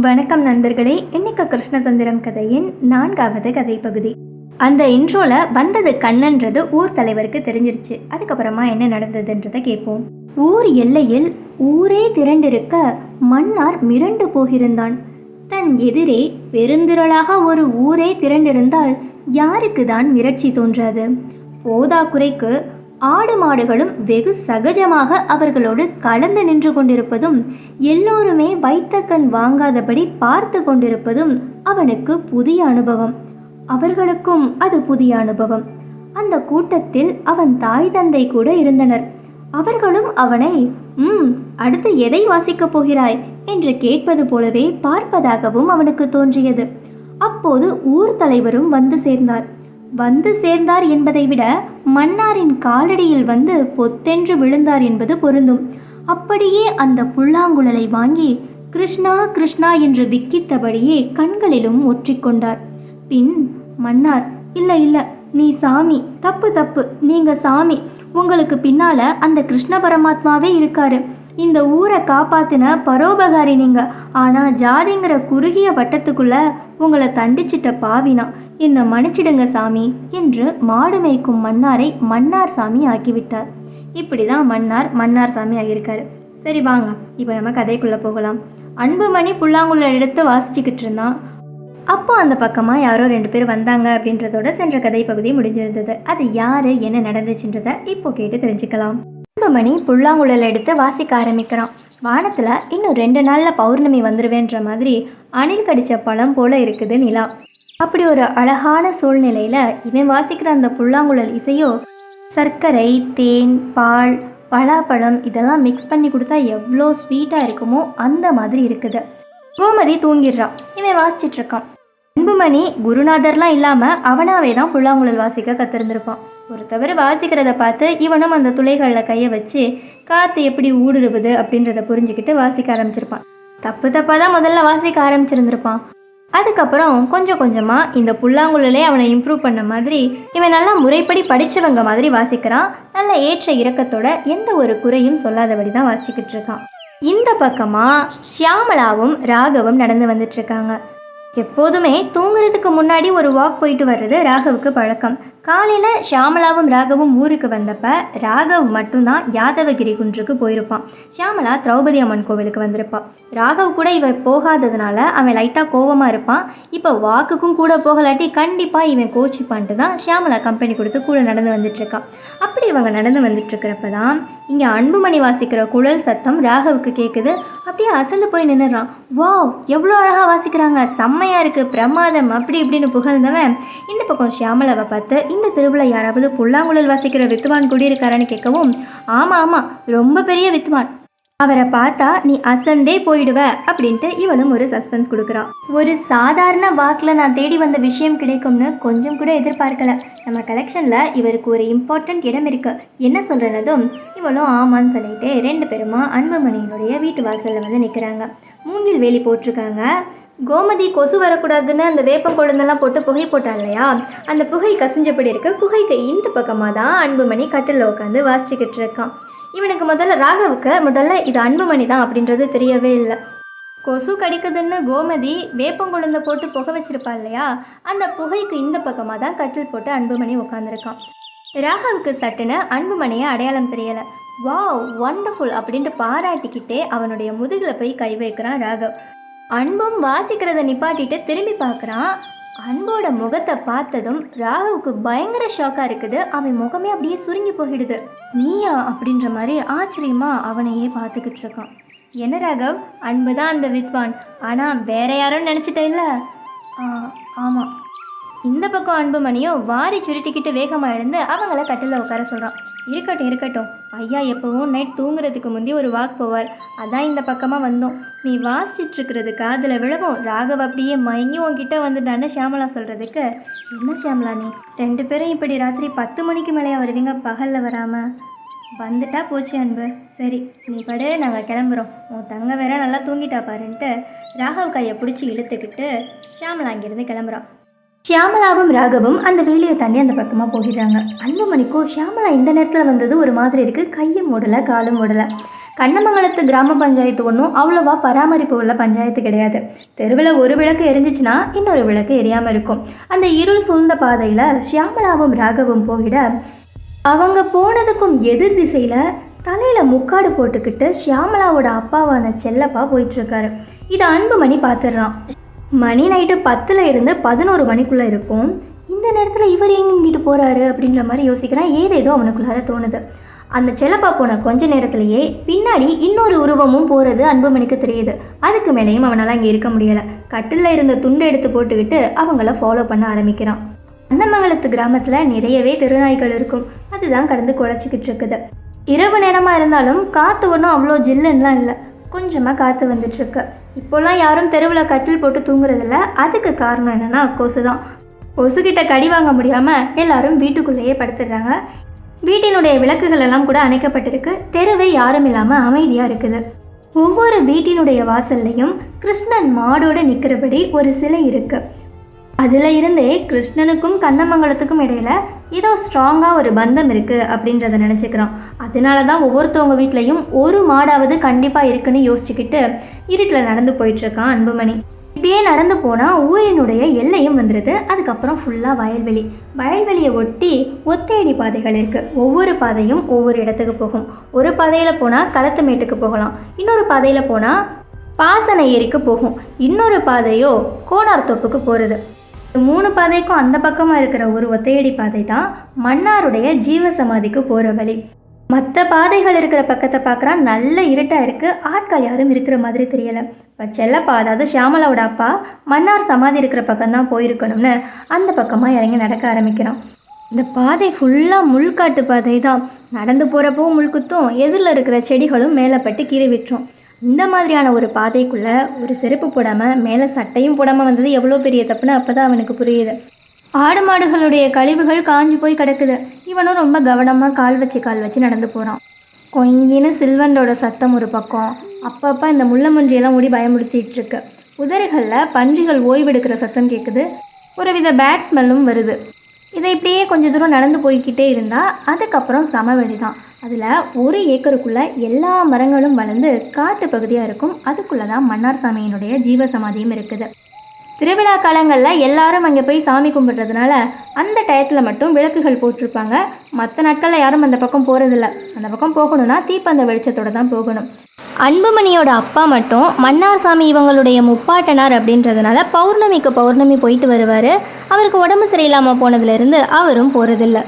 வணக்கம் நண்பர்களே இன்னைக்கு கிருஷ்ணதந்திரம் கதையின் நான்காவது கதை பகுதி அந்த இன்ட்ரோல வந்தது கண்ணன்றது ஊர் தலைவருக்கு தெரிஞ்சிருச்சு. அதுக்கப்புறமா என்ன நடந்ததுன்றதை கேட்போம். ஊர் எல்லையில் ஊரே திரண்டிருக்க மன்னார் மிரண்டு போகிருந்தான். தன் எதிரே பெருந்திரளாக ஒரு ஊரே திரண்டிருந்தால் யாருக்கு தான் மிரட்சி தோன்றாது? போதாக்குறைக்கு ஆடு மாடுகளும் வெகு சகஜமாக அவர்களோடு கலந்து நின்று கொண்டிருப்பதும் எல்லோருமே வைத்த கண் வாங்காதபடி பார்த்து கொண்டிருப்பதும் அவனுக்கு புதிய அனுபவம். அவர்களுக்கும் அது புதிய அனுபவம். அந்த கூட்டத்தில் அவன் தாய் தந்தை கூட இருந்தனர். அவர்களும் அவனை ம் அடுத்து எதை வாசிக்கப் போகிறாய்? என்று கேட்பது போலவே பார்ப்பதாகவும் அவனுக்கு தோன்றியது. அப்போது ஊர் தலைவரும் வந்து சேர்ந்தார். வந்து சேர்ந்தார் என்பதை விட மன்னாரின் காலடியில் வந்து பொத்தென்று விழுந்தார் என்பது பொருந்தும். அப்படியே அந்த புல்லாங்குழலை வாங்கி கிருஷ்ணா கிருஷ்ணா என்று விக்கித்தபடியே கண்களிலும் ஒற்றிக்கொண்டார். பின் மன்னார் இல்ல இல்ல நீ சாமி தப்பு தப்பு நீங்க சாமி உங்களுக்கு பின்னால அந்த கிருஷ்ண பரமாத்மாவே இருக்காரு. இந்த ஊரை காப்பாத்தின பரோபகாரி நீங்க ஆனா ஜாதிங்கிற குறுகிய வட்டத்துக்குள்ள உங்களை தண்டிச்சிட்ட பாவினா. என்னை மன்னிச்சிடுங்க சாமி என்று மாடு மேய்க்கும் மன்னாரை மன்னார் சாமி ஆக்கிவிட்டார். இப்படி தான் மன்னார் மன்னார் சாமி ஆகியிருக்காரு. சரி வாங்க இப்போ நம்ம கதைக்குள்ளே போகலாம். அன்புமணி புல்லாங்குழல் எடுத்து வாசிச்சுக்கிட்டு இருந்தான். அப்போ அந்த பக்கமாக யாரோ ரெண்டு பேர் வந்தாங்க அப்படின்றதோட சென்ற கதை பகுதி முடிஞ்சிருந்தது. அது யார் என்ன நடந்துச்சுன்றதை இப்போ கேட்டு தெரிஞ்சுக்கலாம். அன்புமணி புல்லாங்குழல் எடுத்து வாசிக்க ஆரம்பிக்கிறான். வானத்தில் இன்னும் ரெண்டு நாளில் பௌர்ணமி வந்துடுவேன்ற மாதிரி அணில் கடித்த பழம் போல் இருக்குது நிலா. அப்படி ஒரு அழகான சூழ்நிலையில் இவன் வாசிக்கிற அந்த புல்லாங்குழல் இசையோ சர்க்கரை தேன் பால் பலாப்பழம் இதெல்லாம் மிக்ஸ் பண்ணி கொடுத்தா எவ்வளோ ஸ்வீட்டாக இருக்குமோ அந்த மாதிரி இருக்குது. கோமதி தூங்கிடுறான் இவன் வாசிச்சிட்ருக்கான் அன்புமணி குருநாதர்லாம் இல்லாமல் அவனாவே தான் புல்லாங்குழல் வாசிக்க கத்திருந்திருப்பான். ஒருத்தவர் வாசிக்கிறத பார்த்து இவனும் அந்த துளைகளில் கையை வச்சு காற்று எப்படி ஊடுருவுது? அப்படின்றத புரிஞ்சுக்கிட்டு வாசிக்க ஆரம்பிச்சிருப்பான். தப்பு தப்பாக தான் முதல்ல வாசிக்க ஆரம்பிச்சிருந்திருப்பான். அதுக்கப்புறம் கொஞ்சம் கொஞ்சமாக இந்த புல்லாங்குழலே அவனை இம்ப்ரூவ் பண்ண மாதிரி இவன் நல்லா முறைப்படி படித்தவங்க மாதிரி வாசிக்கிறான். நல்ல ஏற்ற இறக்கத்தோட எந்த ஒரு குறையும் சொல்லாதபடி தான் வாசிச்சுக்கிட்டு இருக்கான். இந்த பக்கமாக ஷியாமலாவும் ராகவும் நடந்து வந்துட்டு இருக்காங்க. எப்போதுமே தூங்குறதுக்கு முன்னாடி ஒரு வாக் போயிட்டு வர்றது ராகவுக்கு பழக்கம். காலையில் ஷியாமலாவும் ராகவும் ஊருக்கு வந்தப்ப ராகவ் மட்டும்தான் யாதவகிரி குன்றுக்கு போயிருப்பான். ஷியாமலா திரௌபதி அம்மன் கோவிலுக்கு வந்திருப்பான் ராகவ் கூட இவன் போகாததுனால அவன் லைட்டாக கோவமாக இருப்பான். இப்போ வாக்குக்கும் கூட போகலாட்டி கண்டிப்பாக இவன் கோச்சிப்பான்ட்டு தான் ஷியாமலா கம்பெனி கொடுத்து கூட நடந்து வந்துட்டுருக்கான் அப்படி இவங்க நடந்து வந்துட்டுருக்கிறப்ப தான் இங்கே அன்புமணி வாசிக்கிற குழல் சத்தம் ராகவுக்கு கேட்குது அப்படியே அசந்து போய் நின்னுறான் வாவ் எவ்வளோ அழகாக வாசிக்கிறாங்க. செம்ம அம்மையாருக்கு பிரமாதம் அப்படி இப்படின்னு புகழ்ந்தவன் இந்த பக்கம் ஷியாமலாவை பார்த்து இந்த திருவிழா யாராவது புல்லாங்குழல் வாசிக்கிற வித்துவான் குடியிருக்காரான்னு கேட்கவும் ஆமாம் ஆமாம் ரொம்ப பெரிய வித்துவான். அவரை பார்த்தா நீ அசந்தே போயிடுவ அப்படின்ட்டு இவளும் ஒரு சஸ்பென்ஸ் கொடுக்குறான். ஒரு சாதாரண வாக்கில் நான் தேடி வந்த விஷயம் கிடைக்கும்னு கொஞ்சம் கூட எதிர்பார்க்கல. நம்ம கலெக்ஷனில் இவருக்கு ஒரு இம்பார்ட்டன்ட் இடம் இருக்கு. என்ன சொல்கிறதும் இவளும் ஆமான்னு சொல்லிட்டு ரெண்டு பேருமா அன்புமணியினுடைய வீட்டு வாசலில் வந்து நிற்கிறாங்க மூங்கில் வேலி போட்டிருக்காங்க. கோமதி கொசு வரக்கூடாதுன்னு அந்த வேப்பம் கொழுந்தெல்லாம் போட்டு புகை போட்டாள் இல்லையா? அந்த புகை கசிஞ்சபடி இருக்கு. புகைக்கு இந்த பக்கமாக தான் அன்புமணி கட்டிலில் உட்காந்து வாசிச்சுக்கிட்டு இருக்கான். இவனுக்கு முதல்ல ராகவுக்கு முதல்ல இது அன்புமணி தான் அப்படின்றது தெரியவே இல்லை. கொசு கடிக்குதுன்னு கோமதி வேப்பங்குழுந்த போட்டு புகை வச்சிருப்பா இல்லையா? அந்த புகைக்கு இந்த பக்கமாக தான் கட்டில் போட்டு அன்புமணி உட்காந்துருக்கான் ராகவுக்கு சட்டுன்னு அன்புமணியை அடையாளம் தெரியலை. வாவ் ஒண்டர்ஃபுல் அப்படின்ட்டு பாராட்டிக்கிட்டே அவனுடைய முதுகில் போய் கை வைக்கிறான் ராகவ். அன்பும் வாசிக்கிறத நிப்பாட்டிட்டு திரும்பி பார்க்குறான். அன்போட முகத்தை பார்த்ததும் ராகுவுக்கு பயங்கர ஷாக்காக இருக்குது. அவன் முகமே அப்படியே சுருங்கி போயிடுது. நீயா அப்படின்ற மாதிரி ஆச்சரியமா அவனையே பார்த்துக்கிட்டு இருக்கான். என்ன ராகவ்? அன்பு தான் அந்த வித்வான். ஆனால் வேற யாரும் நினச்சிட்டேன்ல? ஆமாம் இந்த பக்கம் அன்புமணியும் வாரி சுருட்டிக்கிட்டு வேகமாக எழுந்து அவங்கள கட்டில் உட்கார சொல்கிறான் இருக்கட்டும் இருக்கட்டும். ஐயா எப்போவும் நைட் தூங்குறதுக்கு முந்தி ஒரு வாக் போவார். அதான் இந்த பக்கமாக வந்தோம். நீ வாசிச்சிட்ருக்கிறது காதில் விழவும் ராகவ் அப்படியே மயங்கி உன்கிட்ட வந்துட்டான்னு ஷியாமலா சொல்கிறதுக்கு என்ன ஷியாமலா நீ? ரெண்டு பேரும் இப்படி ராத்திரி பத்து மணிக்கு மேலே வருவீங்க பகலில் வராமல் வந்துட்டா போச்சு அன்பு. சரி நீ படு நாங்கள் கிளம்புறோம். உன் தங்க வேற நல்லா தூங்கிட்டா பாருன்ட்டு ராகவ் கையை பிடிச்சி இழுத்துக்கிட்டு ஷியாமலா அங்கேருந்து கிளம்புறான். ஷியாமலாவும் ராகவும் அந்த வேலியை தாண்டி அந்த பக்கமாக போயிடுறாங்க. அன்புமணிக்கும் ஷியாமலா இந்த நேரத்தில் வந்தது ஒரு மாதிரி இருக்குது கையும் ஓடலை காலும் ஓடலை. கண்ணமங்கலத்து கிராம பஞ்சாயத்து ஒன்றும் அவ்வளோவா பராமரிப்பு உள்ள பஞ்சாயத்து கிடையாது. தெருவில் ஒரு விளக்கு எரிஞ்சிச்சுன்னா இன்னொரு விளக்கு எரியாமல் இருக்கும். அந்த இருள் சூழ்ந்த பாதையில் ஷியாமலாவும் ராகவும் போயிட அவங்க போனதுக்கும் எதிர் திசையில் தலையில் முக்காடு போட்டுக்கிட்டு ஷியாமலாவோட அப்பாவான செல்லப்பா போயிட்டுருக்காரு இதை அன்புமணி பார்த்துடுறான் மணி நைட்டு பத்தில் இருந்து பதினோரு மணிக்குள்ளே இருக்கும். இந்த நேரத்தில் இவர் எங்கே இங்கிட்டு போகிறாரு அப்படின்ற மாதிரி யோசிக்கிறான். ஏதேதோ அவனுக்குள்ளார தோணுது. அந்த செல்லப்பா போன கொஞ்ச நேரத்திலேயே பின்னாடி இன்னொரு உருவமும் போகிறது அன்புமணிக்கு தெரியுது. அதுக்கு மேலேயும் அவனால் அங்கே இருக்க முடியலை. கட்டிலில் இருந்த துண்டை எடுத்து போட்டுக்கிட்டு அவங்கள ஃபாலோ பண்ண ஆரம்பிக்கிறான். அன்னமங்கலத்து கிராமத்தில் நிறையவே திருநாய்கள் இருக்கும். அதுதான் கடந்து குழச்சிக்கிட்டு இருக்குது. இரவு நேரமாக இருந்தாலும் காற்று ஒன்றும் அவ்வளோ ஜில்லுன்னெலாம் இல்லை. கொஞ்சமாக காற்று வந்துட்டுருக்கு இப்போல்லாம் யாரும் தெருவில் கட்டில் போட்டு தூங்குறதில்ல. அதுக்கு காரணம் என்னென்னா கொசு தான். கொசுக்கிட்ட கடி வாங்க முடியாமல் எல்லாரும் வீட்டுக்குள்ளேயே படுத்துடுறாங்க வீட்டினுடைய விளக்குகள் எல்லாம் கூட அணைக்கப்பட்டிருக்கு. தெருவே யாரும் இல்லாமல் அமைதியாக இருக்குது. ஒவ்வொரு வீட்டினுடைய வாசல்லையும் கிருஷ்ணன் மாடோடு நிற்கிறபடி ஒரு சிலை இருக்குது அதில் இருந்தே கிருஷ்ணனுக்கும் கண்ணமங்கலத்துக்கும் இடையில் ஏதோ ஸ்ட்ராங்காக ஒரு பந்தம் இருக்குது அப்படின்றத நினச்சிக்கிறான் அதனால தான் ஒவ்வொருத்தவங்க வீட்லேயும் ஒரு மாடாவது கண்டிப்பாக இருக்குன்னு யோசிச்சுக்கிட்டு இருட்டில் நடந்து போயிட்டுருக்கான் அன்புமணி. இப்படியே நடந்து போனால் ஊரினுடைய எல்லையும் வந்துடுது அதுக்கப்புறம் ஃபுல்லாக வயல்வெளி. வயல்வெளியை ஒட்டி ஒத்தையடி பாதைகள் இருக்குது ஒவ்வொரு பாதையும் ஒவ்வொரு இடத்துக்கு போகும். ஒரு பாதையில் போனால் களத்து மேட்டுக்கு போகலாம். இன்னொரு பாதையில் போனால் பாசன ஏரிக்கு போகும். இன்னொரு பாதையோ கோனார் தொப்புக்கு போகிறது மூணு பாதைக்கும் அந்த பக்கமாக இருக்கிற ஒரு ஒத்தையடி பாதை தான் மன்னாருடைய ஜீவசமாதிக்கு போகிற வழி. மற்ற பாதைகள் இருக்கிற பக்கத்தை பார்க்குறா நல்ல இருட்டாக இருக்குது ஆட்கள் யாரும் இருக்கிற மாதிரி தெரியலை. இப்போ செல்லப்பா அதாவது ஷியாமலாவோட அப்பா மன்னார் சமாதி இருக்கிற பக்கம் தான் போயிருக்கணும்னு அந்த பக்கமாக இறங்கி நடக்க ஆரம்பிக்கிறான். இந்த பாதை ஃபுல்லாக முள்காட்டு பாதை தான். நடந்து போகிறப்போ முள்குத்தும் எதிரில் இருக்கிற செடிகளும் மேலே பட்டு கீழே விட்டுரும். இந்த மாதிரியான ஒரு பாதைக்குள்ளே ஒரு செருப்பு போடாமல் மேலே சட்டையும் போடாமல் வந்தது எவ்வளோ பெரிய தப்புன்னு அப்போ தான் அவனுக்கு புரியுது. ஆடு மாடுகளுடைய கழிவுகள் காஞ்சு போய் கிடக்குது. இவனும் ரொம்ப கவனமாக கால் வச்சு கால் வச்சு நடந்து போகிறான் கொயின்னு சில்வண்டோட சத்தம் ஒரு பக்கம். அப்பப்போ இந்த முள்ளமன்றியெல்லாம் ஓடி பயமுடுத்திட்டு இருக்கு. உதறுகளில் பன்றிகள் ஓய்வெடுக்கிற சத்தம் கேட்குது ஒருவித பேட் ஸ்மெல்லும் வருது. இதை இப்படியே கொஞ்சம் தூரம் நடந்து போய்க்கிட்டே இருந்தால் அதுக்கப்புறம் சமவெளி தான் அதில் ஒரு ஏக்கருக்குள்ளே எல்லா மரங்களும் வளர்ந்து காட்டு பகுதியாக இருக்கும். அதுக்குள்ளே தான் மன்னார் சாமியினுடைய ஜீவசமாதியும் இருக்குது. திருவிழா காலங்களில் எல்லாரும் அங்கே போய் சாமி கும்பிட்றதுனால அந்த டயத்தில் மட்டும் விளக்குகள் போட்டிருப்பாங்க. மற்ற நாட்களில் யாரும் அந்த பக்கம் போகிறதில்ல அந்த பக்கம் போகணும்னா தீப்பந்த வெளிச்சத்தோட தான் போகணும். அன்புமணியோட அப்பா மட்டும் மன்னார் சாமி இவங்களுடைய முப்பாட்டனார் அப்படின்றதுனால பௌர்ணமிக்கு பௌர்ணமி போயிட்டு வருவார். அவருக்கு உடம்பு சரியில்லாமல் போனதுலேருந்து அவரும் போகிறதில்ல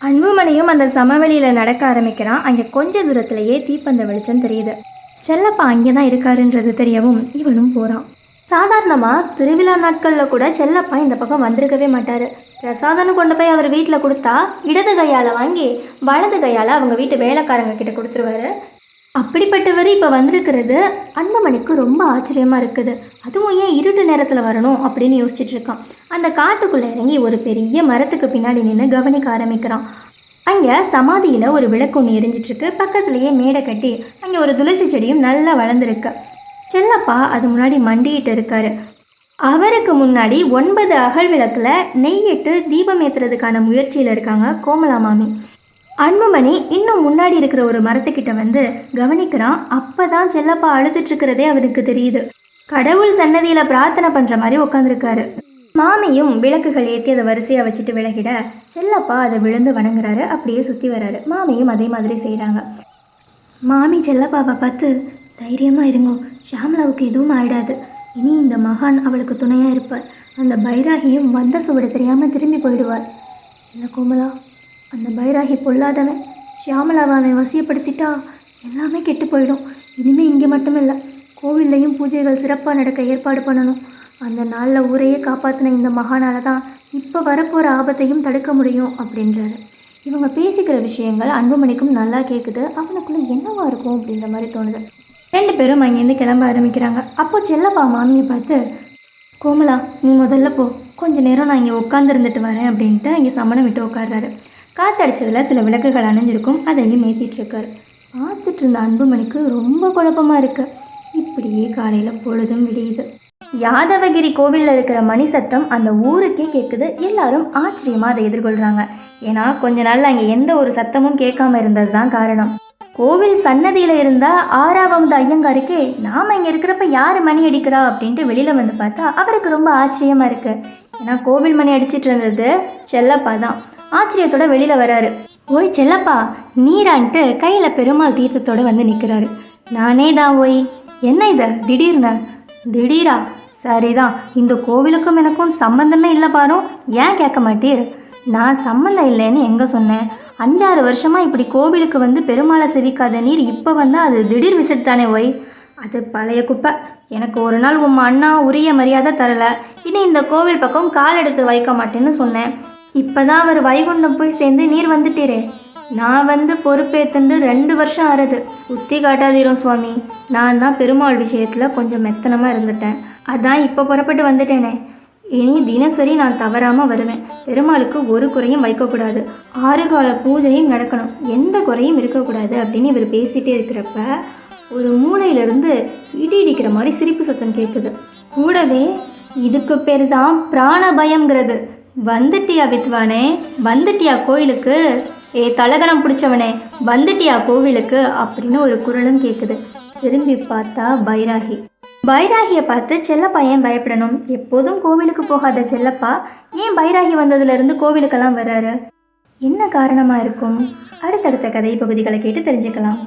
அன்புமணியும் அந்த சமவெளியில் நடக்க ஆரம்பிக்கிறான். அங்கே கொஞ்ச தூரத்திலேயே தீப்பந்த வெளிச்சம் தெரியுது. செல்லப்பா அங்கே தான் இருக்காருன்றது தெரியவும் இவனும் போகிறான் சாதாரணமாக திருவிழா நாட்களில் கூட செல்லப்பா இந்த பக்கம் வந்திருக்கவே மாட்டார். பிரசாதம்னு கொண்டு போய் அவர் வீட்டில் கொடுத்தா இடது கையால் வாங்கி வலது கையால் அவங்க வீட்டு வேலைக்காரங்க கிட்ட கொடுத்துருவாரு. அப்படிப்பட்டவர் இப்போ வந்திருக்கிறது அன்பமணிக்கு ரொம்ப ஆச்சரியமாக இருக்குது. அதுவும் ஏன் இருட்டு நேரத்தில் வரணும் அப்படின்னு யோசிச்சுட்டு இருக்கான். அந்த காட்டுக்குள்ளே இறங்கி ஒரு பெரிய மரத்துக்கு பின்னாடி நின்று கவனிக்க ஆரம்பிக்கிறான். அங்கே சமாதியில் ஒரு விளக்கு ஒன்று எரிஞ்சிட்ருக்கு பக்கத்துலேயே மேடை கட்டி அங்கே ஒரு துளசி செடியும் நல்லா வளர்ந்துருக்கு. செல்லப்பா அது முன்னாடி மண்டிகிட்டு இருக்காரு. அவருக்கு முன்னாடி ஒன்பது அகல் விளக்கில் நெய்யிட்டு தீபம் ஏற்றுறதுக்கான முயற்சியில் இருக்காங்க கோமலா மாமி. அன்புமணி இன்னும் முன்னாடி இருக்கிற ஒரு மரத்துக்கிட்ட வந்து கவனிக்கிறான். அப்போ தான் செல்லப்பா அழுதுட்டு இருக்கிறதே அவருக்கு தெரியுது. கடவுள் சன்னதியில் பிரார்த்தனை பண்ணுற மாதிரி உட்காந்துருக்காரு மாமியும் விளக்குகள் ஏற்றி அதை வரிசையாக வச்சுட்டு விலகிட செல்லப்பா அதை விழுந்து வணங்குறாரு. அப்படியே சுற்றி வர்றாரு மாமியும் அதே மாதிரி செய்கிறாங்க மாமி செல்லப்பாவை பார்த்து தைரியமாக இருங்க. ஷாம்லாவுக்கு எதுவும் ஆயிடாது. இனி இந்த மகான் அவளுக்கு துணையாக இருப்பார். அந்த பைராகியும் வந்த சுவடு தெரியாமல் திரும்பி போயிடுவார். இல்லை கோமலா அந்த பைராகி பொல்லாதவன். ஷியாமலாவை அவன் வசியப்படுத்திட்டா எல்லாமே கெட்டு போயிடும். இனிமேல் இங்கே மட்டும் இல்லை கோவில்லையும் பூஜைகள் சிறப்பாக நடக்க ஏற்பாடு பண்ணணும். அந்த நாளில் ஊரையே காப்பாற்றின இந்த மகானால் தான் இப்போ வரப்போகிற ஆபத்தையும் தடுக்க முடியும் அப்படின்றாரு. இவங்க பேசிக்கிற விஷயங்கள் அன்புமணிக்கும் நல்லா கேட்குது அவனுக்குள்ளே என்னவா இருக்கும் அப்படின்ற மாதிரி தோணுது. ரெண்டு பேரும் அங்கேருந்து கிளம்ப ஆரம்பிக்கிறாங்க. அப்போ செல்லப்பா மாமியை பார்த்து கோமலா நீ முதல்ல போ. கொஞ்ச நேரம் நான் இங்கே உட்காந்துருந்துட்டு வரேன் அப்படின்ட்டு இங்கே சமணம் விட்டு உட்கார்றாரு. காத்தடிச்சதில் சில விளக்குகள் அணைஞ்சிருக்கும். அதையும் ஏற்றிட்டுருக்காரு பார்த்துட்டு இருந்த அன்புமணிக்கு ரொம்ப குழப்பமாக இருக்கு. இப்படியே காலையில் பொழுதும் விடியுது. யாதவகிரி கோவிலில் இருக்கிற மணி சத்தம் அந்த ஊருக்கே கேட்குது எல்லாரும் ஆச்சரியமாக அதை எதிர்கொள்கிறாங்க ஏன்னா கொஞ்ச நாள் அங்கே எந்த ஒரு சத்தமும் கேட்காம இருந்தது தான் காரணம். கோவில் சன்னதியில் இருந்த ஆறாவது ஐயங்காருக்கு நாம் இங்கே இருக்கிறப்ப யார் மணி அடிக்கிறா அப்படின்ட்டு வெளியில் வந்து பார்த்தா அவருக்கு ரொம்ப ஆச்சரியமாக இருக்கு. ஏன்னா கோவில் மணி அடிச்சிட்டு இருந்தது செல்லப்பா தான். ஆச்சரியத்தோட வெளியில் வராரு. ஓய் செல்லப்பா நீரான்ட்டு கையில் பெருமாள் தீர்த்தத்தோடு வந்து நிற்கிறாரு நானே தான் ஓய். என்ன இது? திடீர்னு? திடீரா? சரிதான். இந்த கோவிலுக்கும் எனக்கும் சம்மந்தமே இல்லை பாரு. ஏன் கேட்க மாட்டீர்? நான் சம்மந்தம் இல்லைன்னு எங்கே சொன்னேன்? அஞ்சாறு வருஷமாக இப்படி கோவிலுக்கு வந்து பெருமாளை செவிக்காத நீர் இப்போ வந்தால் அது திடீர் விசிட் தானே ஒய் அது பழைய குப்பை. எனக்கு ஒரு நாள் உன் அண்ணா உரிய மரியாதை தரலை. இனி இந்த கோவில் பக்கம் கால் எடுத்து வைக்க மாட்டேன்னு சொன்னேன். இப்போ தான் அவர் வைகுண்டம் போய் சேர்ந்து நீர் வந்துட்டீரே. நான் வந்து பொறுப்பேற்றுண்டு ரெண்டு வருஷம் ஆறுது. உத்தி காட்டாதீரும் சுவாமி. நான் தான் பெருமாள் விஷயத்தில் கொஞ்சம் மெத்தனமாக இருந்துட்டேன். அதான் இப்போ புறப்பட்டு வந்துட்டேனே. இனி தினசரி நான் தவறாமல் வருவேன். பெருமாளுக்கு ஒரு குறையும் வைக்கக்கூடாது. ஆறு கால பூஜையும் நடக்கணும். எந்த குறையும் இருக்கக்கூடாது அப்படின்னு இவர் பேசிகிட்டே இருக்கிறப்ப ஒரு மூளையிலிருந்து இடி இடிக்கிற மாதிரி சிரிப்பு சத்தம் கேட்குது. கூடவே இதுக்கு பேர் தான் பிராண பயம்ங்கிறது வந்துட்டியா வித்வானே? வந்துட்டியா கோயிலுக்கு? ஏ தலகணம் பிடிச்சவனே வந்துட்டியா கோவிலுக்கு? அப்படின்னு ஒரு குரலும் கேட்குது. திரும்பி பார்த்தா பைராகி. பைராகியை பார்த்து செல்லப்பா ஏன் பயப்படணும்? எப்போதும் கோவிலுக்கு போகாத செல்லப்பா ஏன் பைராகி வந்ததுலேருந்து கோவிலுக்கெல்லாம் வர்றாரு? என்ன காரணமாக இருக்கும்? அடுத்தடுத்த கதை பகுதிகளை கேட்டு தெரிஞ்சுக்கலாம்.